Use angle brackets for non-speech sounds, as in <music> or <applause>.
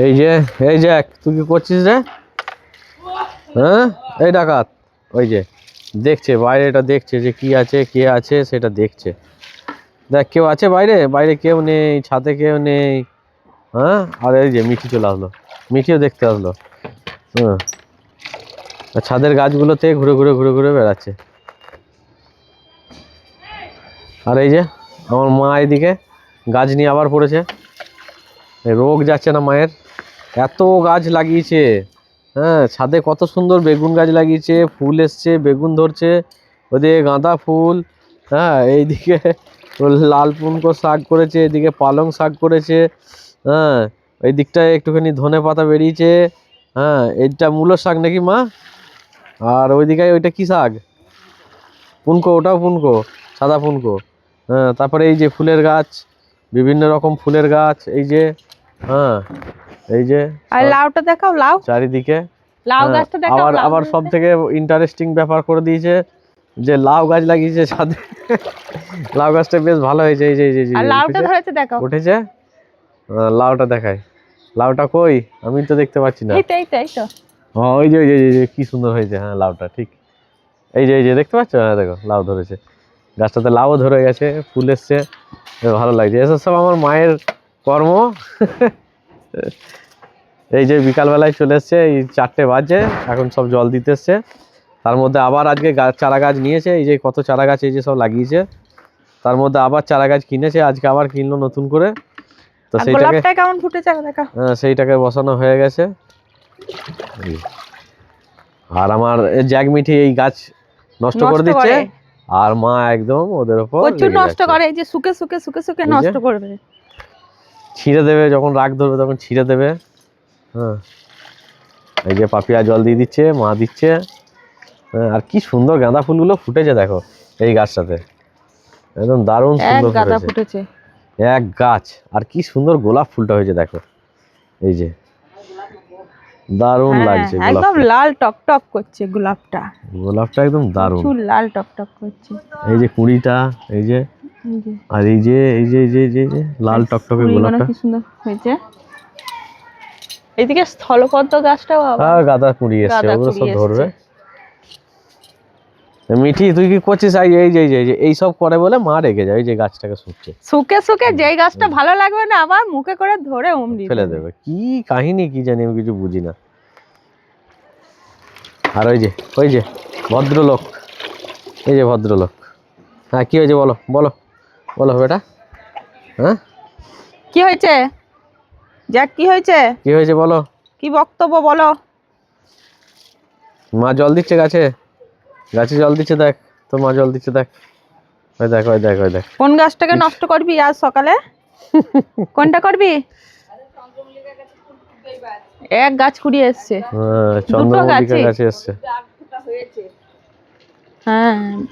এই যে এই যে, তুই কি করছিস রে? হ্যাঁ? এই ডাকাত, ওই যে, দেখছে বাইরে এটা দেখছে যে কি আছে, কে আছে, সেটা দেখছে। দেখ, কেউ আছে বাইরে? বাইরে কেউ নেই, ছাদে কেউ নেই। হ্যাঁ? আর এই যে, মিঠি চলে আসলো। মিঠিও দেখতে আসলো। হ্যাঁ। ছাদের গাছগুলোতে ঘুরে ঘুরে ঘুরে ঘুরে বেড়াচ্ছে। আর এই যে, আমার মা এদিকে গাছ নিয়ে আবার পড়েছে। রোগ যাচ্ছে না মায়ের। এত গাছ লাগিয়েছে। হ্যাঁ ছাদে কত সুন্দর বেগুন গাছ লাগিয়েছে, ফুল এসছে, বেগুন ধরছে, ওদিকে গাঁদা ফুল হ্যাঁ এইদিকে লাল পুনকো শাক করেছে, এদিকে পালং শাক করেছে হ্যাঁ এই দিকটায় একটুখানি ধনে পাতা বেরিয়েছে হ্যাঁ এইটা মূলো শাক নাকি মা? আর ওইদিকে ওইটা কি শাক? পুনকো ওটাও পুনকো সাদা পুনকো হ্যাঁ তারপরে এই যে ফুলের গাছ, বিভিন্ন রকম ফুলের গাছ, এই যে হ্যাঁ এই যে আর লাউটা দেখাও লাউ। চারিদিকে। লাউ হ্যাঁ, গাছটা দেখাও আবার আবার সব থেকে ইন্টারেস্টিং ব্যাপার করে দিয়েছে যে লাউ গাছ লাগিয়েছে ছাদে লাউ গাছটা বেশ ভালো হয়েছে এই যে এই যে আর লাউটা। ধরেছে দেখাও। উঠেছে? লাউটা দেখাই। লাউটা কই? আমি তো দেখতে পাচ্ছি না। এই তো এই তো ও ওই যে ওই যে, কি সুন্দর হয়েছে। হ্যাঁ লাউটা ঠিক। এই যে এই যে দেখতে পাচ্ছ? হ্যাঁ দেখো লাউ ধরেছে। গাছটাতে লাউ ধরে গেছে ফুল এসছে। ভালো লাগছে। এসব সব আমার মায়ের কর্ম। এই যে বিকালবেলায় চলে এসছে এই চারটে বাজে এখন সব জল দিতে এসছে। তার মধ্যে আবার আজকে গাছ চারা গাছ নিয়েছে এই যে কত চারা গাছ এই যে সব লাগিয়েছে। তার মধ্যে আবার চারা গাছ কিনেছে আজকে আবার কিনলো নতুন করে। তো সেইটাকে কেমন ফুটেছে দেখা? হ্যাঁ, সেইটাকে বসানো হয়ে গেছে। আর আমার জ্যাক মিঠি এই গাছ নষ্ট করে দিচ্ছে। আর মা একদম ওদের উপর প্রচুর নষ্ট করে এই যে শুকে শুকে শুকে শুকে নষ্ট করবে। ছিঁড়ে দেবে যখন রাগ ধরবে তখন ছিঁড়ে দেবে। হ্যাঁ। এই যে পাপিয়া জল দিয়ে দিচ্ছে মা দিচ্ছে। হ্যাঁ, আর কি সুন্দর গাঁদা ফুলগুলো ফুটেছে দেখো এই গাছটাতে। একদম দারুণ সুন্দর গাদা ফুটেছে। এক গাছ। আর কি সুন্দর গোলাপ ফুলটা হয়েছে দেখো। এই যে। দারুণ হ্যাঁ, লাগছে একদম লাল টক টক করছে গোলাপটা। গোলাপটা একদম দারুণ। লাল টক টক করছে। এই যে কুড়িটা এই যে আর এই যে এই যে এই যে এই যে লাল টকটকে গোলাপটা কি সুন্দর হয়েছে এইদিকে স্থলপদ্ম গাছটাও হ্যাঁ গাঁদা কুড়ি এসছে ওগুলো সব ধরবে। মিঠি তুই কি করছিস এই এই যে এই যে এই সব করে বলে মা রেগে যায় এই যে গাছটাকে শুকছে শুকে শুকে যেই গাছটা ভালো লাগবে না আবার মুখে করে ধরে উমড়ি ফেলে দেবে কি কাহিনী কি জানি আমি কিছু বুঝি না আর ওই যে ওই যে ভদ্রলোক এই যে ভদ্রলোক হ্যাঁ কি হয়েছে বলো বলো বলো বেটা হ্যাঁ? কি হয়েছে? যাক কি হয়েছে? কি হয়েছে বলো। কি বক্তব্য বলো। মা জল দিচ্ছে গাছে। গাছে জল দিচ্ছে দেখ। তোর মা জল দিচ্ছে দেখ। ওই দেখ ওই দেখ ওই দেখ। কোন গাছটাকে নষ্ট করবি আজ সকালে? <laughs> কোনটা করবি? এক গাছ কুড়িয়ে এসছে। হ্যাঁ, চন্দ্রমল্লিকা গাছে? গাছে এসছে। হ্যাঁ।